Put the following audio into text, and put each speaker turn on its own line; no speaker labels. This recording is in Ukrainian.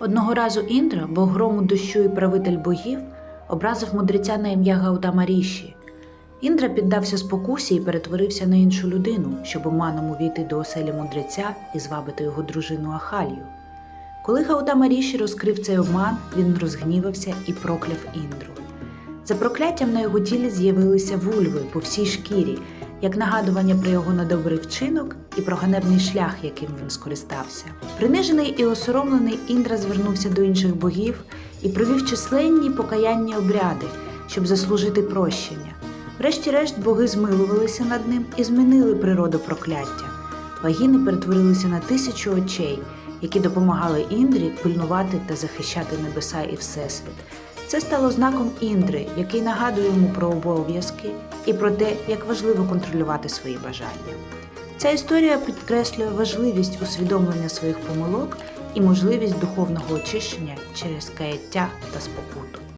Одного разу Індра, бог грому дощу і правитель богів, образив мудреця на ім'я Гаутама Ріші. Індра піддався спокусі і перетворився на іншу людину, щоб обманом увійти до оселі мудреця і звабити його дружину Ахалію. Коли Гаутама Ріші розкрив цей обман, він розгнівався і прокляв Індру. За прокляттям на його тілі з'явилися вульви по всій шкірі, як нагадування про його недобрий вчинок і про ганебний шлях, яким він скористався. Принижений і осоромлений Індра звернувся до інших богів і провів численні покаянні обряди, щоб заслужити прощення. Врешті-решт боги змилувалися над ним і змінили природу прокляття. Вагіни перетворилися на тисячу очей, які допомагали Індрі пильнувати та захищати небеса і всесвіт. Це стало знаком Індри, який нагадує йому про обов'язки і про те, як важливо контролювати свої бажання. Ця історія підкреслює важливість усвідомлення своїх помилок і можливість духовного очищення через каяття та спокуту.